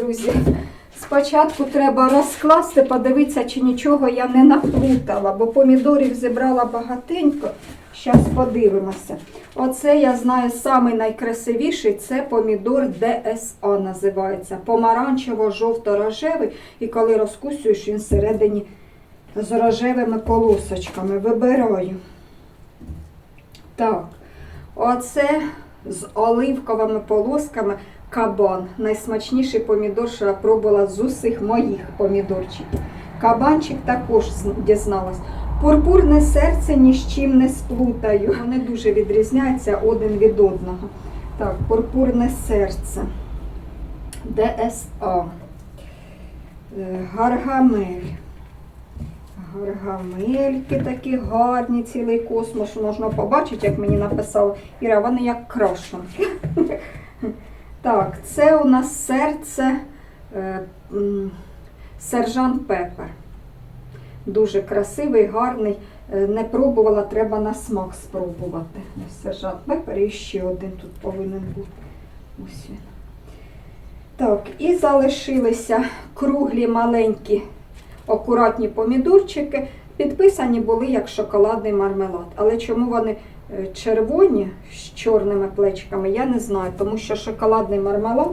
друзі. Спочатку треба розкласти, подивитися, чи нічого я не наплутала, бо помідорів зібрала багатенько. Зараз подивимося. Оце я знаю самий найкрасивіший це помідор ДСА називається. Помаранчево-жовто-рожевий. І коли розкусуєш, він всередині з рожевими полосочками. Вибираю. Так, оце з оливковими полосками кабан. Найсмачніший помідор, що я пробувала з усіх моїх помідорчиків. Кабанчик також дізналась. Пурпурне серце ні з чим не сплутаю. Вони дуже відрізняються один від одного. Так, пурпурне серце. ДСА. Е, Гаргамель. Гаргамельки такі гарні, цілий космос. Можна побачити, як мені написала Іра, вони як крашенки. Так, це у нас серце е, сержант Пепер. Дуже красивий, гарний. Е, Не пробувала, треба на смак спробувати. Сержант Пепер і ще один тут повинен бути. Ось він. Так, і залишилися круглі маленькі акуратні помідорчики. Підписані були як шоколадний мармелад. Але чому вони червоні з чорними плечками, я не знаю, тому що шоколадний мармелад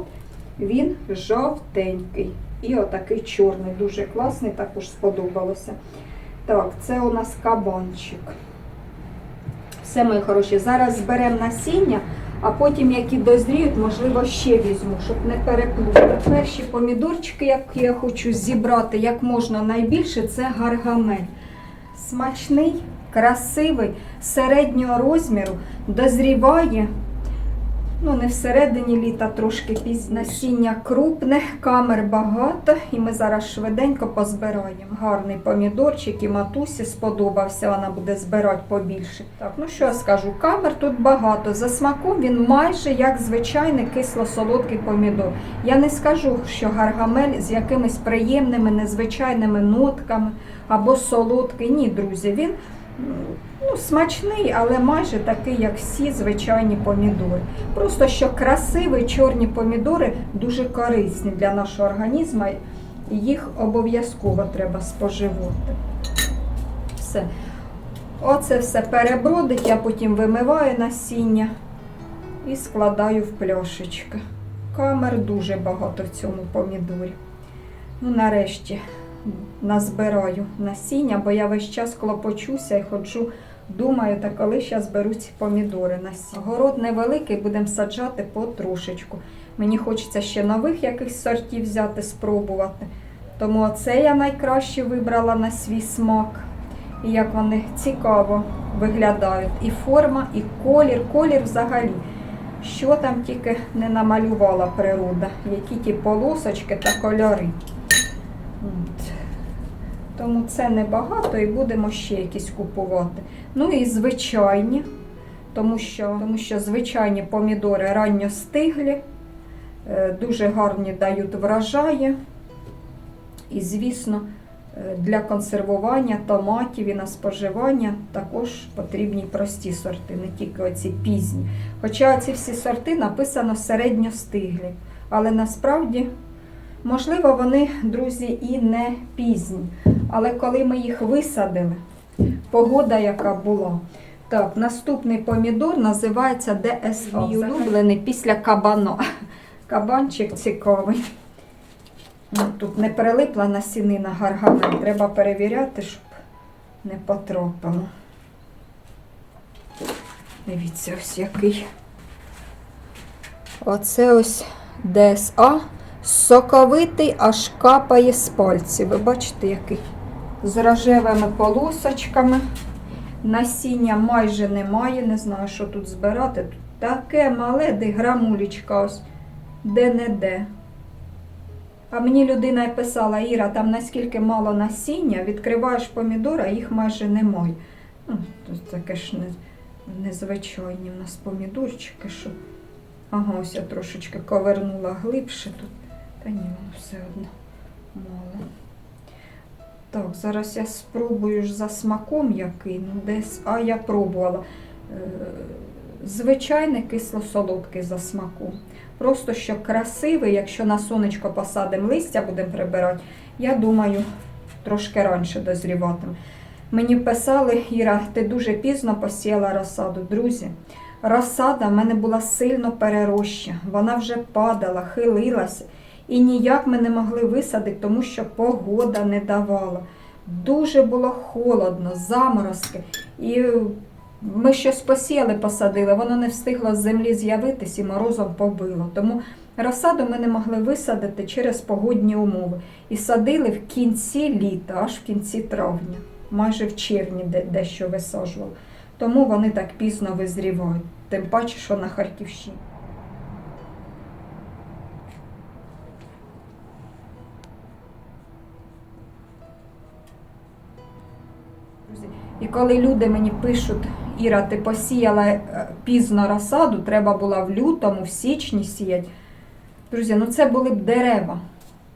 він жовтенький. І отакий чорний, дуже класний, також сподобалося. Так, це у нас кабанчик. Все, мої хороші, зараз зберемо насіння, а потім, які дозріють, можливо, ще візьму, щоб не переплутати. Перші помідорчики, які я хочу зібрати як можна найбільше, це гаргамель. Смачний, красивий, середнього розміру, дозріває. Ну, не всередині літа, трошки пізно. Насіння крупне, камер багато, і ми зараз швиденько позбираємо. Гарний помідорчик і матусі сподобався, вона буде збирати побільше. Так, ну що я скажу, камер тут багато. За смаком він майже як звичайний кисло-солодкий помідор. Я не скажу, що гаргамель з якимись приємними, незвичайними нотками або солодкий. Ні, друзі, він ну, смачний, але майже такий, як всі звичайні помідори. Просто що красиві чорні помідори дуже корисні для нашого організму, їх обов'язково треба споживати. Все. Оце все перебродить, я потім вимиваю насіння і складаю в пляшечки. Камер дуже багато в цьому помідорі. Ну, нарешті назбираю насіння, бо я весь час клопочуся і ходжу, думаю, та коли беру ці помідори насіння. Город невеликий, будемо саджати потрошечку. Мені хочеться ще нових якихось сортів взяти, спробувати. Тому оце я найкраще вибрала на свій смак. І як вони цікаво виглядають. І форма, і колір. Колір взагалі. Що там тільки не намалювала природа, які ті полосочки та кольори. Тому це небагато і будемо ще якісь купувати. Ну і звичайні, тому що, тому що звичайні помідори ранньо стиглі, е, дуже гарні дають врожаї. І, звісно, е, для консервування томатів і на споживання також потрібні прості сорти, не тільки оці пізні. Хоча ці всі сорти написано середньостиглі. Але насправді, можливо, вони, друзі, і не пізні. Але коли ми їх висадили, погода яка була. Так, наступний помідор називається ДСА. Мій улюблений після кабана. Кабанчик цікавий. Ну, тут не прилипла насінина гаргамель. Треба перевіряти, щоб не потрапило. Дивіться, ось який. Оце ось ДСА. Соковитий, аж капає з пальців. Ви бачите, який? З рожевими полосочками. Насіння майже немає. Не знаю, що тут збирати. Тут таке мале, де грамулечка ось де-не-де. А мені людина й писала, Іра, там наскільки мало насіння, відкриваєш помідори, а їх майже немає. Ну, тут таке ж не, незвичайні в нас помідорчики, що. Ага, ось я трошечки ковернула глибше тут. Та ні, воно все одно мало. Так, зараз я спробую ж за смаком який. Ну, десь, а я пробувала. Е, Звичайний кисло-солодкий за смаком. Просто що красивий, якщо на сонечко посадимо листя, будемо прибирати, я думаю, трошки раніше дозріватиме. Мені писали, Іра, ти дуже пізно посіяла розсаду. Друзі, розсада в мене була сильно перероща. Вона вже падала, хилилася. І ніяк ми не могли висадити, тому що погода не давала. Дуже було холодно, заморозки. І ми щось посіяли, посадили, воно не встигло з землі з'явитись і морозом побило. Тому розсаду ми не могли висадити через погодні умови. І садили в кінці літа, аж в кінці травня, майже в червні де- дещо висаджували. Тому вони так пізно визрівають, тим паче, що на Харківщині. І коли люди мені пишуть, Іра, ти посіяла е, пізно розсаду, треба було в лютому, в січні сіяти. Друзі, ну це були б дерева.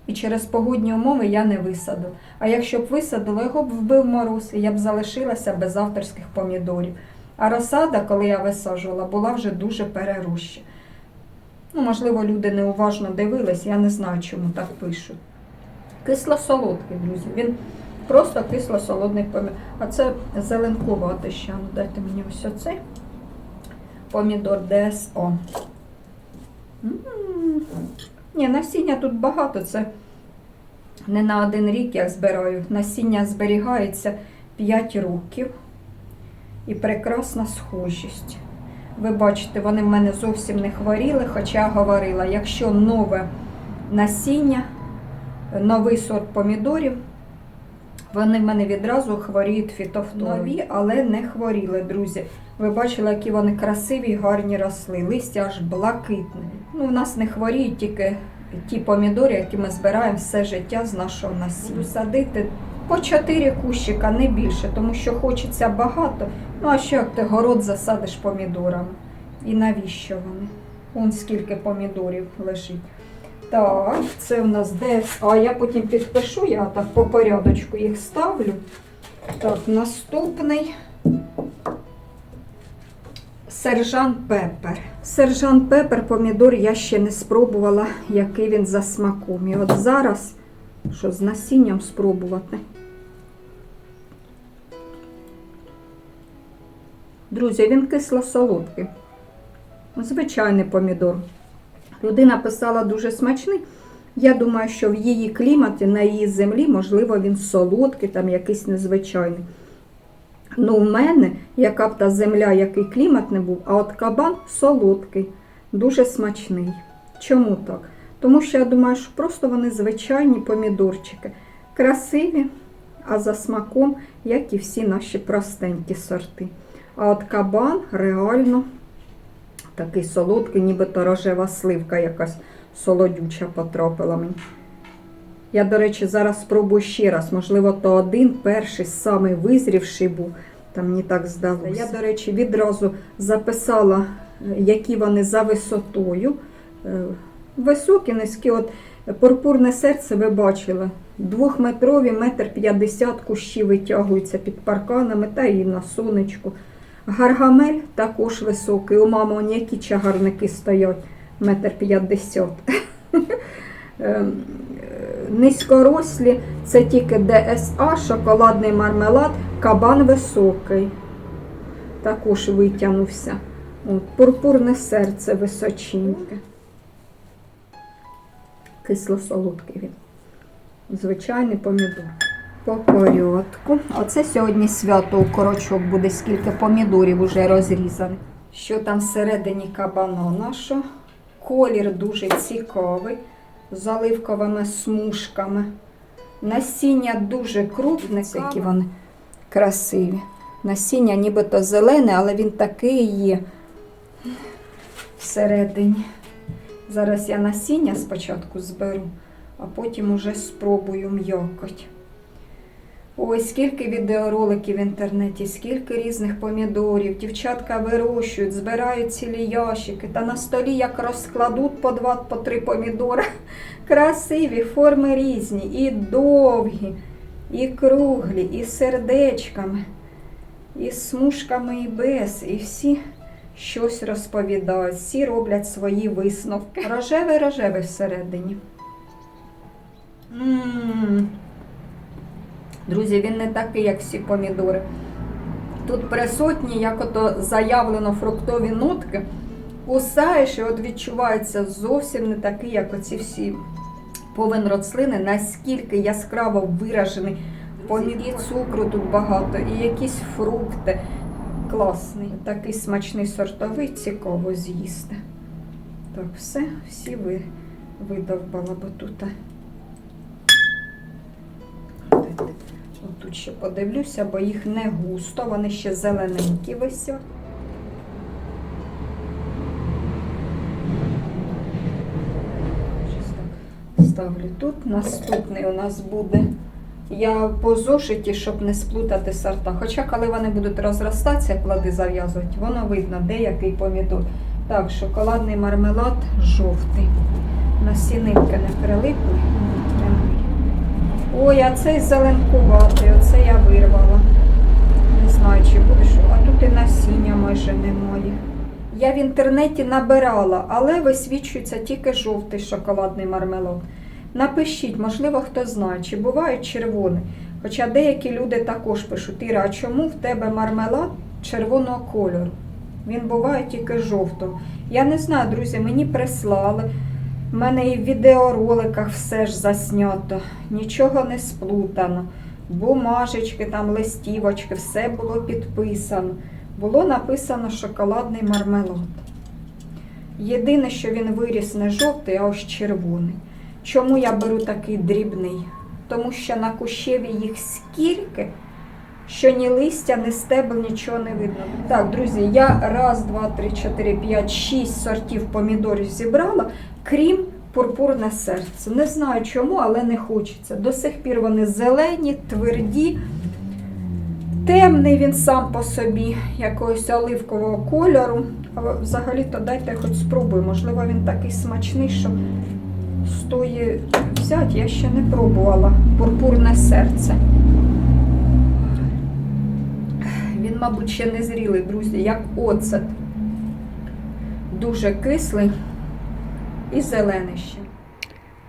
І через погодні умови я не висадила. А якщо б висадила, його б вбив мороз, і я б залишилася без авторських помідорів. А розсада, коли я висаджувала, була вже дуже перероща. Ну, можливо, люди неуважно дивились, я не знаю, чому так пишуть. Кисло-солодкий, друзі. Він просто кисло-солодний помідор. А це зеленкуватий ще. Ну, дайте мені ось оцей помідор ДСО. М. Ні, насіння тут багато. Це не на один рік я збираю. Насіння зберігається 5 років. І прекрасна схожість. Ви бачите, вони в мене зовсім не хворіли, хоча я говорила, якщо нове насіння, новий сорт помідорів, вони в мене відразу хворіють фітофторою. Нові, але не хворіли, друзі. Ви бачили, які вони красиві гарні росли. Листя аж блакитне. Ну, у нас не хворіють тільки ті помідори, які ми збираємо все життя з нашого насіння. Буду садити по 4 кущика, не більше, тому що хочеться багато. Ну, а що як ти город засадиш помідорами? І навіщо вони? Вон скільки помідорів лежить. Так, це у нас десь. А я потім підпишу, я так по порядочку їх ставлю. Так, наступний. Сержант Пепер. Сержант Пепер помідор я ще не спробувала, який він за смаком. І от зараз, що з насінням спробувати. Друзі, він кисло-солодкий. Звичайний помідор. Людина писала дуже смачний. Я думаю, що в її кліматі, на її землі, можливо, він солодкий, там якийсь незвичайний. Ну, в мене, яка б та земля, який клімат не був, а от кабан солодкий, дуже смачний. Чому так? Тому що я думаю, що просто вони звичайні помідорчики. Красиві, а за смаком, як і всі наші простенькі сорти. А от кабан реально такий солодкий, нібито рожева сливка якась солодюча потрапила мені. Я, до речі, зараз спробую ще раз. Можливо, то один перший самий визрівший був. Там мені так здалося. Я, до речі, відразу записала, які вони за висотою. Е, Високі, низькі. От пурпурне серце ви бачили. Двохметрові, метр п'ятдесят кущі витягуються під парканами та і на сонечку. Гаргамель також високий. У мами які чагарники стоять, метр п'ятдесят. Ем, Низькорослі це тільки ДСА, шоколадний мармелад, кабан високий. Також витягнувся. От, пурпурне серце височеньке. Кисло-солодкий він. Звичайний помідор. По порядку. Оце сьогодні свято у корочок буде, скільки помідорів уже розрізаних. Що там всередині кабана нашого? Колір дуже цікавий, з оливковими смужками. Насіння дуже крупне, які вони красиві. Насіння нібито зелене, але він такий є всередині. Зараз я насіння спочатку зберу, а потім уже спробую м'якоть. Ой, скільки відеороликів в інтернеті, скільки різних помідорів. Дівчатка вирощують, збирають цілі ящики. Та на столі як розкладуть по два, по три помідори. Красиві, форми різні, і довгі, і круглі, і сердечками, і смужками, і без. І всі щось розповідають, всі роблять свої висновки. Рожевий всередині. М. Друзі, він не такий, як всі помідори. Тут присутні, як ото заявлено фруктові нотки. Кусаєш і от відчувається зовсім не такий, як оці всі повен рослини, наскільки яскраво виражений помід і цукру тут багато, і якісь фрукти. Класний. Такий смачний сортовий, цікаво з'їсти. Так, все, всі ви видовбала, бо тут. Тут ще подивлюся, бо їх не густо, вони ще зелененькі висять. Ставлю тут. Наступний у нас буде. Я по зошиті, щоб не сплутати сорта. Хоча, коли вони будуть розростатися, плоди зав'язувати, воно видно, де який помідор. Так, шоколадний мармелад жовтий. Насінинки не прилипли. Ой, а цей зеленкуватий, оце я вирвала. Не знаю, чи буде що. А тут і насіння майже немає. Я в інтернеті набирала, але висвічується тільки жовтий шоколадний мармелад. Напишіть, можливо, хто знає, чи бувають червоні. Хоча деякі люди також пишуть, Іра, а чому в тебе мармелад червоного кольору? Він буває тільки жовтого. Я не знаю, друзі, мені прислали. У мене і в відеороликах все ж заснято, нічого не сплутано. Бумажечки, там, листівочки, все було підписано. Було написано шоколадний мармелад. Єдине, що він виріс не жовтий, а ось червоний. Чому я беру такий дрібний? Тому що на кущеві їх скільки, що ні листя, ні стебел, нічого не видно. Так, друзі, я раз, два, три, чотири, п'ять, шість сортів помідорів зібрала, крім пурпурне серце. Не знаю чому, але не хочеться. До сих пір вони зелені, тверді. Темний він сам по собі, якогось оливкового кольору. А взагалі-то дайте хоч спробую. Можливо, він такий смачний, що стоїть взяти, я ще не пробувала. Пурпурне серце. Він, мабуть, ще не зрілий, друзі, як оцет. Дуже кислий і зелений ще.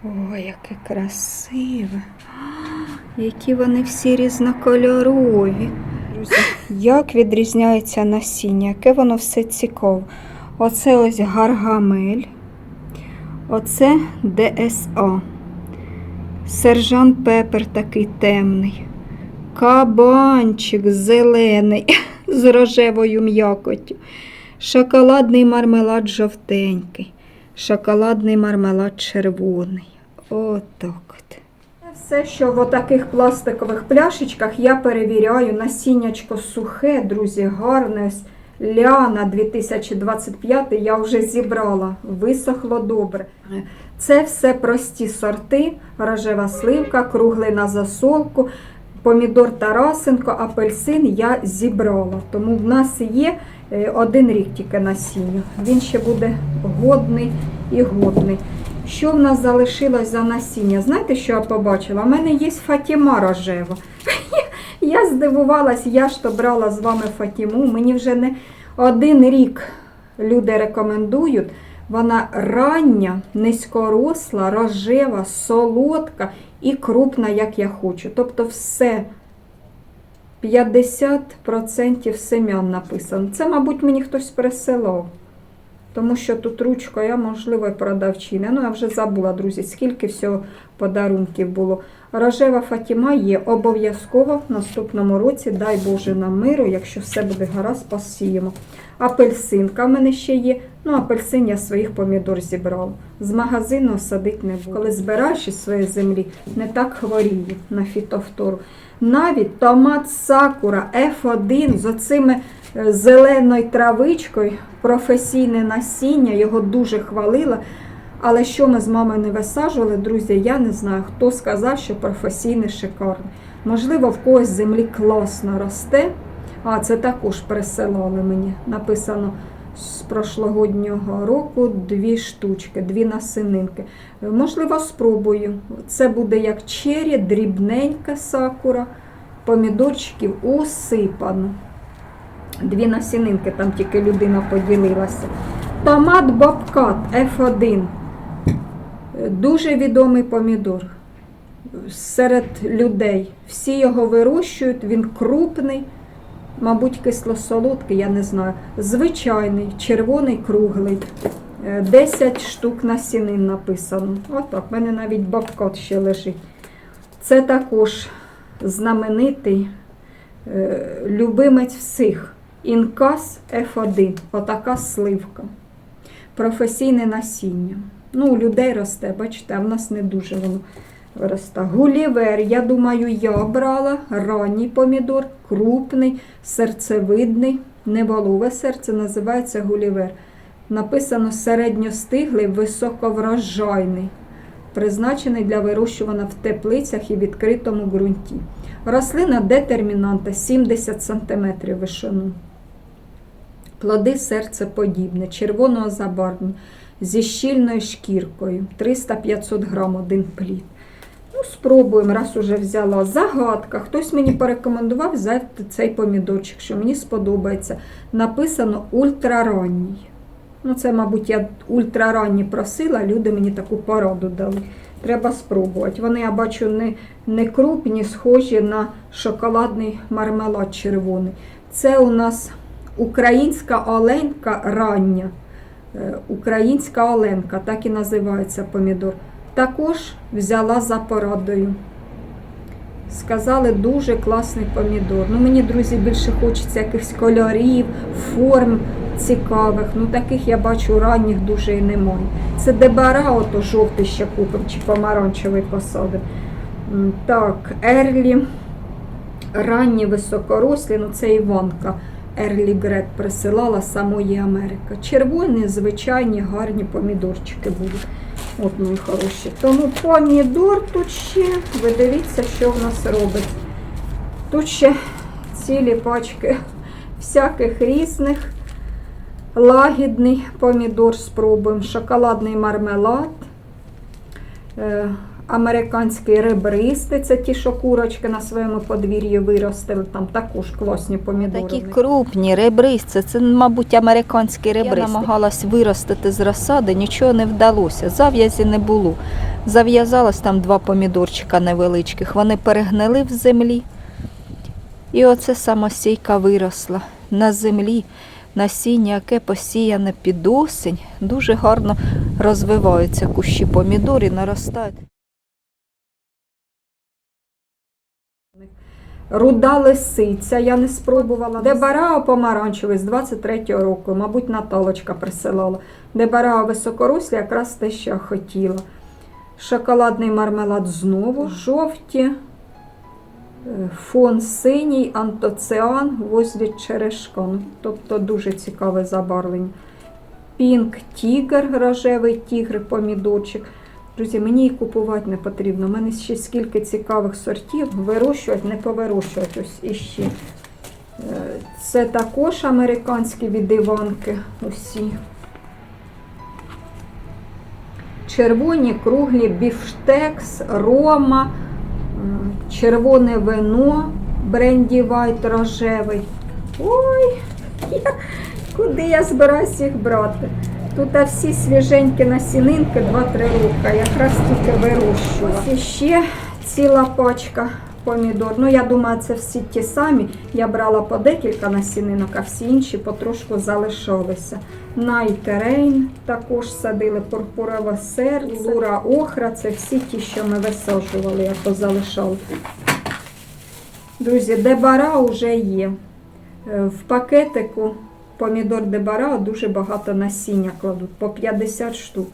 Ой, яке красиве. Які вони всі різнокольорові. Друзі, як відрізняється насіння, яке воно все цікаве. Оце ось гаргамель. Оце ДСА. Сержант Пепер такий темний. Кабанчик зелений з рожевою м'якоттю. Шоколадний мармелад жовтенький. Шоколадний мармелад червоний. Отак от. Все, що в отаких пластикових пляшечках я перевіряю. Насіннячко сухе, друзі, гарне. Ляна 2025 я вже зібрала, висохло добре. Це все прості сорти, рожева сливка, круглий на засолку, помідор Тарасенко, апельсин я зібрала. Тому в нас є е, один рік тільки насіння. Він ще буде годний і годний. Що в нас залишилось за насіння? Знаєте, що я побачила? У мене є Фатіма рожева. Я здивувалась, я ж то брала з вами Фатіму. Мені вже не один рік люди рекомендують. Вона рання, низькоросла, рожева, солодка і крупна, як я хочу. Тобто все 50% семян написано. Це, мабуть, мені хтось присилав. Тому що тут ручка, я, можливо, і продавчиня. Ну, я вже забула, друзі, скільки всього подарунків було. Рожева Фатіма є обов'язково в наступному році, дай Боже нам миру, якщо все буде гаразд, посіємо. Апельсинка в мене ще є. Ну, апельсин я своїх помідор зібрала. З магазину садити не буду. Коли збираєш із своєї землі, не так хворіє на фітофтору. Навіть томат сакура F1 з оцими е, зеленою травичкою, професійне насіння, його дуже хвалила. Але що ми з мамою не висаджували, друзі, я не знаю, хто сказав, що професійний шикарний. Можливо, в когось землі класно росте. А це також присилали мені. Написано з прошлогоднього року дві штучки, дві насининки. Можливо, спробую. Це буде як чері, дрібненька сакура, помідорчиків усипано. Дві насінинки, там тільки людина поділилася. Томат Бобкат F1. Е, Дуже відомий помідор серед людей. Всі його вирощують, він крупний, мабуть, кисло-солодкий, я не знаю. Звичайний, червоний, круглий. Е, 10 штук насінин написано. Отак, в мене навіть бобкот ще лежить. Це також знаменитий е, любимець всіх. Інкас F1. Отака сливка. Професійне насіння. Ну, у людей росте, бачите, а в нас не дуже воно росте. Гулівер, я думаю, я брала ранній помідор, крупний, серцевидний, неволове серце називається гулівер. Написано середньостиглий, високоврожайний, призначений для вирощування в теплицях і відкритому ґрунті. Рослина детермінанта 70 см вишину. Плоди серцеподібне, червоного забарвлення, зі щільною шкіркою. 300-500 грам один плід. Ну, спробуємо, раз уже взяла. Загадка. Хтось мені порекомендував взяти цей помідорчик, що мені сподобається. Написано ультраранній. Ну, це, мабуть, я ультраранні просила, люди мені таку пораду дали. Треба спробувати. Вони, я бачу, не, не крупні, схожі на шоколадний мармелад червоний. Це у нас українська оленка рання. Е, Українська оленка, так і називається помідор. Також взяла за порадою. Сказали, дуже класний помідор. Ну, мені, друзі, більше хочеться якихось кольорів, форм цікавих. Ну, таких я бачу ранніх дуже і немає. Це дебара, ото жовтий ще купив, чи помаранчевий посадив. Так, Ерлі, ранні високорослі, ну це Іванка. Ерлі Грет присилала самої Америки. Червоні, звичайні, гарні помідорчики будуть. От мої хороші. Тому помідор тут ще, ви дивіться, що в нас робить. Тут ще цілі пачки всяких різних. Лагідний помідор спробуємо, шоколадний мармелад, е, американський ребристий, це ті, що курочки на своєму подвір'ї виростили, там також класні помідори. Такі крупні ребристи, це, мабуть, американські ребристи. Я намагалась виростити з розсади, нічого не вдалося. Зав'язі не було. Зав'язалось там два помідорчика невеличких. Вони перегнили в землі. І оце самосійка виросла на землі. Насіння, яке посіяне під осінь, дуже гарно розвиваються кущі помідор і наростають. Руда лисиця, я не спробувала. Дебарао помаранчевий з 23-го року, мабуть, Наталочка присилала. Дебарао високорослі, якраз те, що я хотіла. Шоколадний мармелад знову, жовті, е, фон синій, антоціан, возлі черешка. Тобто дуже цікаве забарвлення. Пінк тігр, рожевий тігр, помідорчик. Друзі, мені їх купувати не потрібно. У мене ще скільки цікавих сортів. Вирощувати, не повирощувати. Ось іще. Е, Це також американські від Іванки. Усі. Червоні, круглі, біфштекс, рома, червоне вино, бренді вайт рожевий. Ой, я, куди я збираюсь їх брати? Тут всі свіженькі насінинки 2-3 роки, якраз тільки вирощувала. Ось іще ціла пачка помідор. Ну, я думаю, це всі ті самі. Я брала по декілька насінинок, а всі інші потрошку залишалися. Найтерейн також садили, пурпурове серце, лура охра, це всі ті, що ми висаджували, я позалишала. Друзі, дебара вже є. Е, В пакетику помідор дебара дуже багато насіння кладуть, по 50 штук.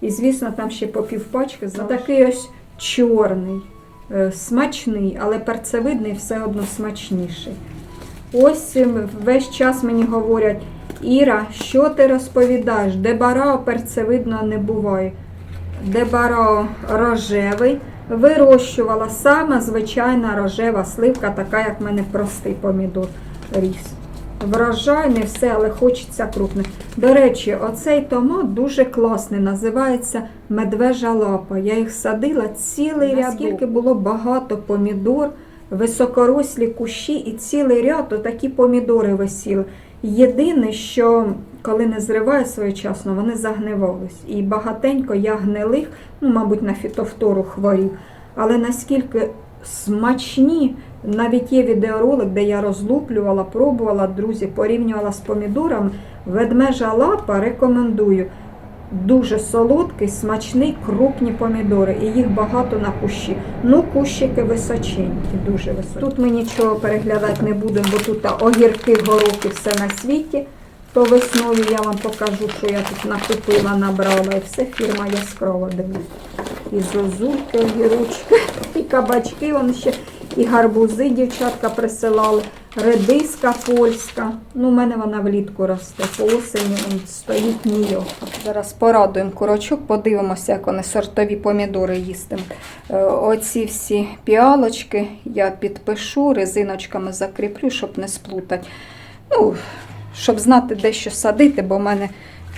І, звісно, там ще по півпачки. Такий ось чорний, е, смачний, але перцевидний все одно смачніший. Ось весь час мені говорять, Іра, що ти розповідаєш? Дебарао перцевидного не буває. Дебарао рожевий. Вирощувала сама звичайна рожева сливка, така, як в мене простий помідор ріс. Врожай, не все, але хочеться крупних. До речі, оцей томат дуже класний, називається медвежа лапа. Я їх садила цілий ряд. Наскільки було багато помідор високорослі кущі і цілий ряд отакі помідори висіли. Єдине, що коли не зриваю своєчасно, вони загнивались. І багатенько я гнилих, ну, мабуть, на фітофтору хворів. Але наскільки смачні, навіть є відеоролик, де я розлуплювала, пробувала, друзі, порівнювала з помідорами. Ведмежа лапа рекомендую. Дуже солодкий, смачний, крупні помідори. І їх багато на кущі. Ну, кущики височенькі, дуже високі. Тут ми нічого переглядати не будемо, бо тут огірки, горохи, все на світі. То весною я вам покажу, що я тут накупила, набрала. І все фірма яскрава дивлюсь. І зозульки, огірочки, і кабачки, вон ще, і гарбузи дівчатка присилали, редиска польська. Ну, у мене вона влітку росте. По осені стоїть ніяк. Зараз порадуємо курочок, подивимося, як вони сортові помідори їстимуть. Е, Оці всі піалочки я підпишу, резиночками закріплю, щоб не сплутати. Ну, щоб знати, де що садити, бо в мене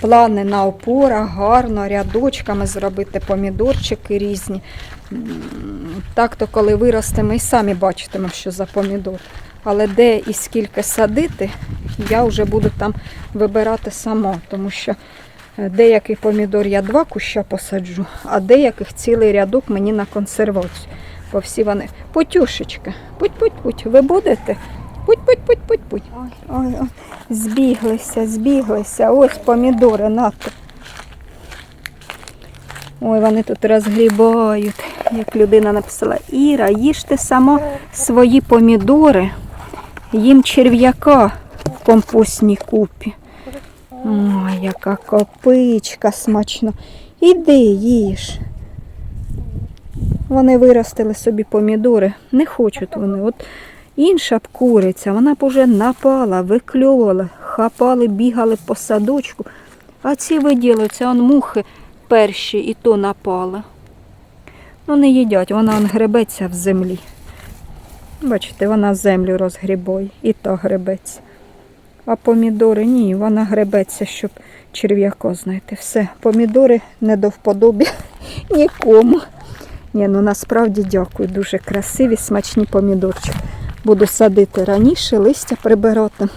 плани на опорах, гарно, рядочками зробити помідорчики різні. Так то, коли виросте, ми і самі бачитимемо, що за помідор. Але де і скільки садити, я вже буду там вибирати сама, тому що е, деякий помідор я два куща посаджу, а деяких цілий рядок мені на консервацію. Бо всі вони Путюшечка, путь-путь-путь, ви будете? Путь-путь-путь-путь-путь. Збіглися, збіглися. Ось помідори, нато. Ой, вони тут розгрібають, як людина написала. Іра, їжте сама свої помідори, їм черв'яка в компостній купі. Ой, яка копичка смачна. Іди, їж. Вони виростили собі помідори. Не хочуть вони. От інша б куриця, вона б уже напала, викльовувала, хапали, бігали по садочку. А ці виділиться, он мухи перші і то напали. Ну, не їдять, вона он гребеться в землі. Бачите, вона землю розгрібає і та гребеться. А помідори ні, вона гребеться, щоб черв'яко знайти. Все, помідори не до вподоби нікому. Ні, ну насправді дякую. Дуже красиві, смачні помідорчики. Буду садити раніше, листя прибирати,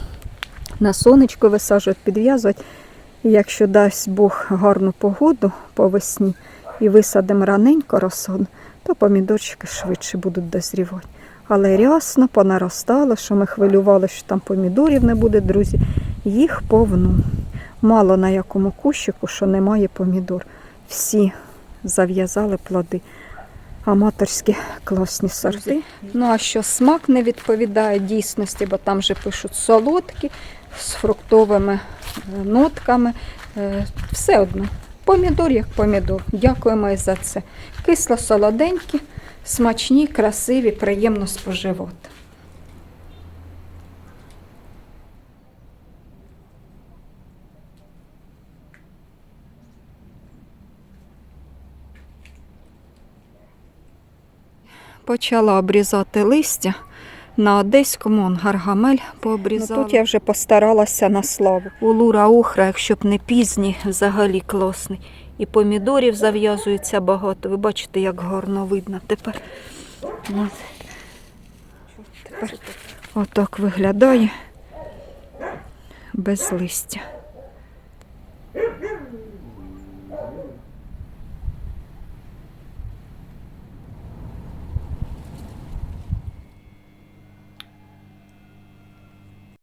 на сонечко висаджувати, підв'язувати. Якщо дасть Бог гарну погоду по весні і висадимо раненько розсаду, то помідорчики швидше будуть дозрівати. Але рясно понаростало, що ми хвилювали, що там помідорів не буде, друзі. Їх повну. Мало на якому кущику, що немає помідор. Всі зав'язали плоди. Аматорські класні сорти. Ну а що смак не відповідає дійсності, бо там же пишуть солодкі з фруктовими е, нотками. Е, Все одно. Помідор як помідор. Дякуємо і за це. Кисло солоденькі, смачні, красиві, приємно споживати. Почала обрізати листя. На одеському он гаргамель пообрізала. Ну, тут я вже постаралася на славу. У лура ухра, якщо б не пізній, взагалі класний. І помідорів зав'язується багато. Ви бачите, як гарно видно тепер. От. Тепер отак виглядає без листя.